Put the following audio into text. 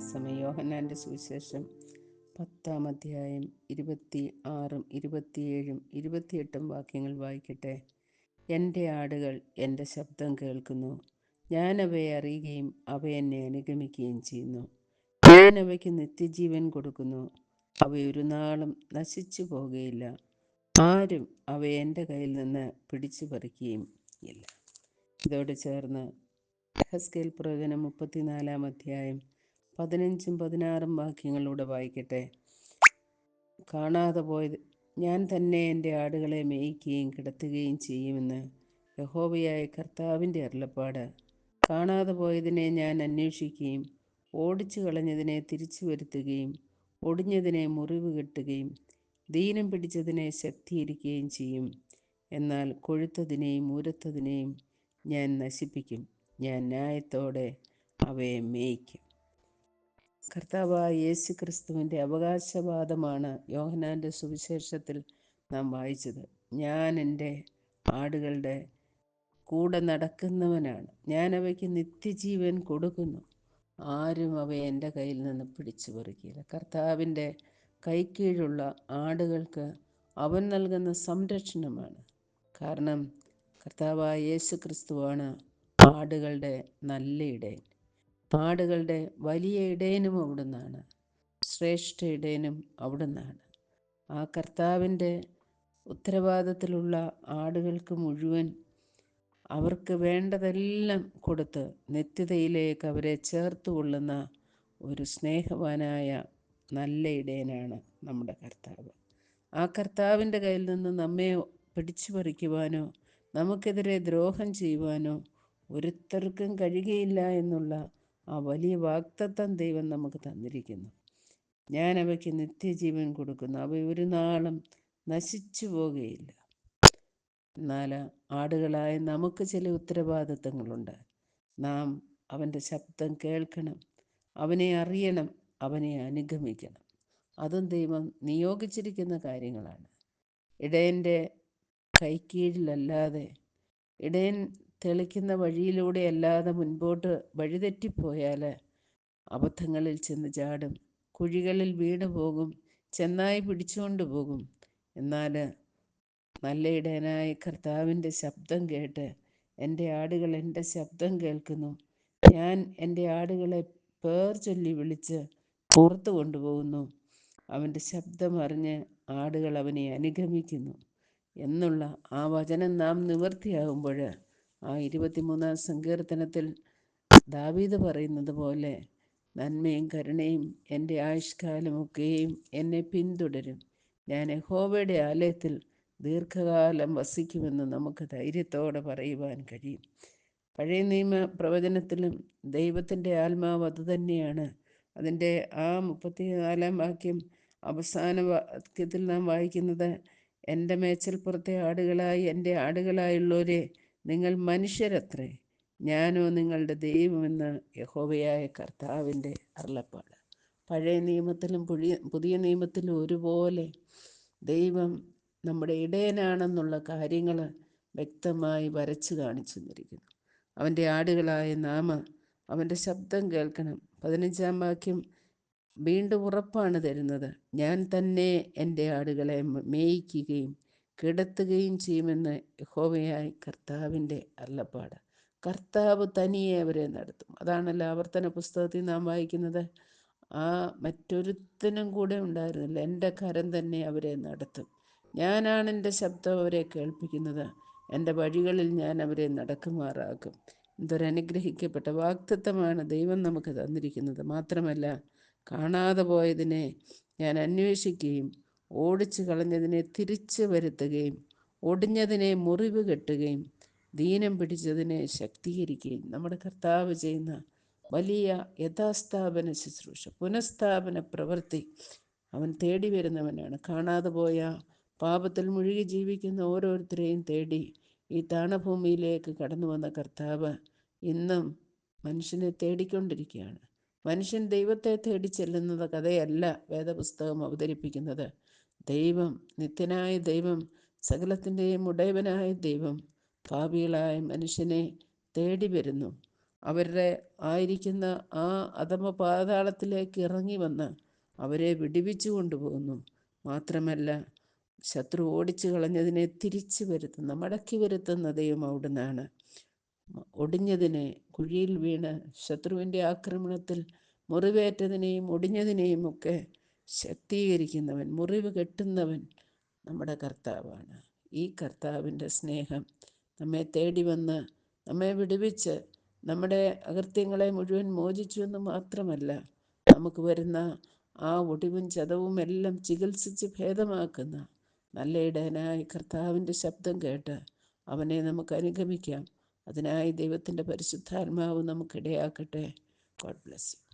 സുവിശേഷം പത്താം അധ്യായം ഇരുപത്തി ആറും ഇരുപത്തിയേഴും ഇരുപത്തിയെട്ടും വാക്യങ്ങൾ വായിക്കട്ടെ. എന്റെ ആടുകൾ എന്റെ ശബ്ദം കേൾക്കുന്നു. ഞാൻ അവയെ അറിയുകയും അവ അനുഗമിക്കുകയും ചെയ്യുന്നു. ഞാൻ അവയ്ക്ക് നിത്യജീവൻ കൊടുക്കുന്നു. അവ ഒരു നാളും നശിച്ചു പോകുകയില്ല ആരും അവ എന്റെ കയ്യിൽ നിന്ന് പിടിച്ചു പറിക്കുകയും ഇല്ല. ഇതോട് ചേർന്ന് ഹസ്കേൽ പ്രവചനം മുപ്പത്തിനാലാം അധ്യായം പതിനഞ്ചും പതിനാറും വാക്യങ്ങളിലൂടെ വായിക്കട്ടെ. കാണാതെ പോയത് ഞാൻ തന്നെ എന്റെ ആടുകളെ മേയ്ക്കുകയും കിടത്തുകയും ചെയ്യുമെന്ന് യഹോവയായ കർത്താവിന്റെ അരുളപ്പാട്. കാണാതെ പോയതിനെ ഞാൻ അന്വേഷിക്കുകയും ഓടിച്ചു കളഞ്ഞതിനെ തിരിച്ചു വരുത്തുകയും ഒടിഞ്ഞതിനെ മുറിവ് കെട്ടുകയും ദീനം പിടിച്ചതിനെ ശക്തീകരിക്കുകയും ചെയ്യും. എന്നാൽ കൊഴുത്തതിനെയും ഊരത്തതിനെയും ഞാൻ നശിപ്പിക്കും. ഞാൻ ന്യായത്തോടെ അവയെ മേയ്ക്കും. കർത്താവായ യേശു ക്രിസ്തുവിന്റെ അവകാശവാദമാണ് യോഹനാന്റെ സുവിശേഷത്തിൽ നാം വായിച്ചത്. ഞാൻ എന്റെ ആടുകളുടെ കൂടെ നടക്കുന്നവനാണ്. ഞാൻ അവയ്ക്ക് നിത്യജീവൻ കൊടുക്കുന്നു. ആരും അവയെ എന്റെ കയ്യിൽ നിന്ന് പിടിച്ചു പറിക്കില്ല. കർത്താവിന്റെ കൈക്കീഴുള്ള ആടുകൾക്ക് അവൻ നൽകുന്ന സംരക്ഷണമാണ്. കാരണം കർത്താവായ യേശു ക്രിസ്തുവാണ് ആടുകളുടെ നല്ല ഇടയൻ. ആടുകളുടെ വലിയ ഇടയനും അവിടുന്നാണ്. ശ്രേഷ്ഠ ഇടയനും അവിടുന്നാണ്. ആ കർത്താവിന്റെ ഉത്തരവാദിത്തത്തിലുള്ള ആടുകൾക്ക് മുഴുവൻ അവർക്ക് വേണ്ടതെല്ലാം കൊടുത്ത് നിത്യതയിലേക്ക് അവരെ ചേർത്ത് കൊള്ളുന്ന ഒരു സ്നേഹവാനായ നല്ല ഇടയനാണ് നമ്മുടെ കർത്താവ്. ആ കർത്താവിന്റെ കയ്യിൽ നിന്ന് നമ്മെ പിടിച്ചു പറിക്കുവാനോ നമുക്കെതിരെ ദ്രോഹം ചെയ്യുവാനോ ഒരുത്തർക്കും കഴിയുകയില്ല എന്നുള്ള ആ വലിയ വാക്തത്വം ദൈവം നമുക്ക് തന്നിരിക്കുന്നു. ഞാൻ അവയ്ക്ക് നിത്യജീവൻ കൊടുക്കുന്നു. അവ ഒരു നാളും നശിച്ചു പോകുകയില്ല എന്നാൽ ആടുകളായ നമുക്ക് ചില ഉത്തരവാദിത്തങ്ങളുണ്ട്. നാം അവന്റെ ശബ്ദം കേൾക്കണം. അവനെ അറിയണം. അവനെ അനുഗമിക്കണം. അതും ദൈവം നിയോഗിച്ചിരിക്കുന്ന കാര്യങ്ങളാണ്. ഇടയന്റെ കൈക്കീഴിലല്ലാതെ ഇടയൻ തെളിക്കുന്ന വഴിയിലൂടെ അല്ലാതെ മുൻപോട്ട് വഴിതെറ്റിപ്പോയാൽ അബദ്ധങ്ങളിൽ ചെന്ന് ചാടും. കുഴികളിൽ വീണു പോകും. ചെന്നായി പിടിച്ചുകൊണ്ട് പോകും. എന്നാൽ നല്ല ഇടയനായ കർത്താവിന്റെ ശബ്ദം കേട്ട് എന്റെ ആടുകൾ എന്റെ ശബ്ദം കേൾക്കുന്നു. ഞാൻ എന്റെ ആടുകളെ പേർ ചൊല്ലി വിളിച്ച് പുറത്തു കൊണ്ടുപോകുന്നു. അവന്റെ ശബ്ദം അറിഞ്ഞ് ആടുകൾ അവനെ അനുഗമിക്കുന്നു. എന്നുള്ള ആ വചനം നാം നിവൃത്തിയാകുമ്പോൾ ആ ഇരുപത്തിമൂന്നാം സങ്കീർത്തനത്തിൽ ദാവീദ് പറയുന്നത് പോലെ നന്മയും കരുണയും എന്റെ ആയുഷ്കാലമൊക്കെയും എന്നെ പിന്തുടരും. ഞാൻ യഹോവയുടെ ആലയത്തിൽ ദീർഘകാലം വസിക്കുമെന്ന് നമുക്ക് ധൈര്യത്തോടെ പറയുവാൻ കഴിയും. പഴയ നിയമ പ്രവചനത്തിലും ദൈവത്തിന്റെ ആത്മാവ് അതുതന്നെയാണ് അതിന്റെ ആ മുപ്പത്തിനാലാം വാക്യം അവസാന വാക്യത്തിൽ നാം വായിക്കുന്നത് എന്റെ മേച്ചൽപ്പുറത്തെ ആടുകളായി എന്റെ ആടുകളായുള്ളവരെ നിങ്ങൾ മനുഷ്യരത്രേ. ഞാനോ നിങ്ങളുടെ ദൈവമെന്ന് യഹോവയായ കർത്താവിന്റെ അരുളപ്പാട്. പഴയ നിയമത്തിലും പുതിയ പുതിയ നിയമത്തിലും ഒരുപോലെ ദൈവം നമ്മുടെ ഇടയനാണെന്നുള്ള കാര്യങ്ങൾ വ്യക്തമായി വരച്ചു കാണിച്ചു തന്നിരിക്കുന്നു അവന്റെ ആടുകളായ നാമ അവന്റെ ശബ്ദം കേൾക്കണം. പതിനഞ്ചാം വാക്യം വീണ്ടും ഉറപ്പാണ് തരുന്നത്. ഞാൻ തന്നെ എന്റെ ആടുകളെ മേയിക്കുകയും കിടത്തുകയും ചെയ്യുമെന്ന് യഹോവയായി കർത്താവിന്റെ അല്ലപ്പാട് കർത്താവ് തനിയെ അവരെ നടത്തും. അതാണല്ലോ ആവർത്തന പുസ്തകത്തിൽ നാം വായിക്കുന്നത്. ആ മറ്റൊരുത്തനും കൂടെ ഉണ്ടായിരുന്നില്ല. എന്റെ കരം തന്നെ അവരെ നടത്തും. ഞാനാണ് എന്റെ ശബ്ദം അവരെ കേൾപ്പിക്കുന്നത്. എന്റെ വഴികളിൽ ഞാൻ അവരെ നടക്കുമാറാക്കും. എന്തൊരനുഗ്രഹിക്കപ്പെട്ട വാക്തത്വമാണ് ദൈവം നമുക്ക് തന്നിരിക്കുന്നത്. മാത്രമല്ല കാണാതെ പോയതിനെ ഞാൻ അന്വേഷിക്കുകയും ഓടിച്ചു കളഞ്ഞതിനെ തിരിച്ചു വരുത്തുകയും ഒടിഞ്ഞതിനെ മുറിവ് കെട്ടുകയും ദീനം പിടിച്ചതിനെ ശക്തീകരിക്കുകയും നമ്മുടെ കർത്താവ് ചെയ്യുന്ന വലിയ യഥാസ്ഥാപന ശുശ്രൂഷ പുനഃസ്ഥാപന പ്രവൃത്തി അവൻ തേടി വരുന്നവനാണ്. കാണാതെ പോയ പാപത്തിൽ മുഴുകി ജീവിക്കുന്ന ഓരോരുത്തരെയും തേടി ഈ താണഭൂമിയിലേക്ക് കടന്നു വന്ന കർത്താവ് ഇന്നും മനുഷ്യനെ തേടിക്കൊണ്ടിരിക്കുകയാണ്. മനുഷ്യൻ ദൈവത്തെ തേടി ചെല്ലുന്നത് കഥയല്ല വേദപുസ്തകം അവതരിപ്പിക്കുന്നത്. ദൈവം നിത്യനായ ദൈവം സകലത്തിന്റെയും ഉടയവനായ ദൈവം പാപികളായ മനുഷ്യനെ തേടി വരുന്നു. അവരുടെ ആയിരിക്കുന്ന ആ അധമ പാതാളത്തിലേക്ക് ഇറങ്ങി വന്ന് അവരെ വിടിവിച്ചു കൊണ്ടുപോകുന്നു. മാത്രമല്ല ശത്രു ഓടിച്ചു കളഞ്ഞതിനെ തിരിച്ചു വരുത്തുന്ന മടക്കി വരുത്തുന്ന ദൈവം അവിടുന്നാണ്. ഒടിഞ്ഞതിനെ കുഴിയിൽ വീണ് ശത്രുവിന്റെ ആക്രമണത്തിൽ മുറിവേറ്റതിനെയും ഒടിഞ്ഞതിനെയും ഒക്കെ ശക്തീകരിക്കുന്നവൻ മുറിവ് കെട്ടുന്നവൻ നമ്മുടെ കർത്താവാണ്. ഈ കർത്താവിന്റെ സ്നേഹം നമ്മെ തേടി വന്ന് നമ്മെ വിടുവിച്ച് നമ്മുടെ അകൃത്യങ്ങളെ മുഴുവൻ മോചിച്ചു എന്ന് മാത്രമല്ല നമുക്ക് വരുന്ന ആ ഒടിവും ചതവും എല്ലാം ചികിത്സിച്ച് ഭേദമാക്കുന്ന നല്ല ഇടയനായി കർത്താവിന്റെ ശബ്ദം കേട്ട് അവനെ നമുക്ക് അനുഗമിക്കാം. അതിനായി ദൈവത്തിന്റെ പരിശുദ്ധാത്മാവ് നമുക്കിടയാക്കട്ടെ. God bless you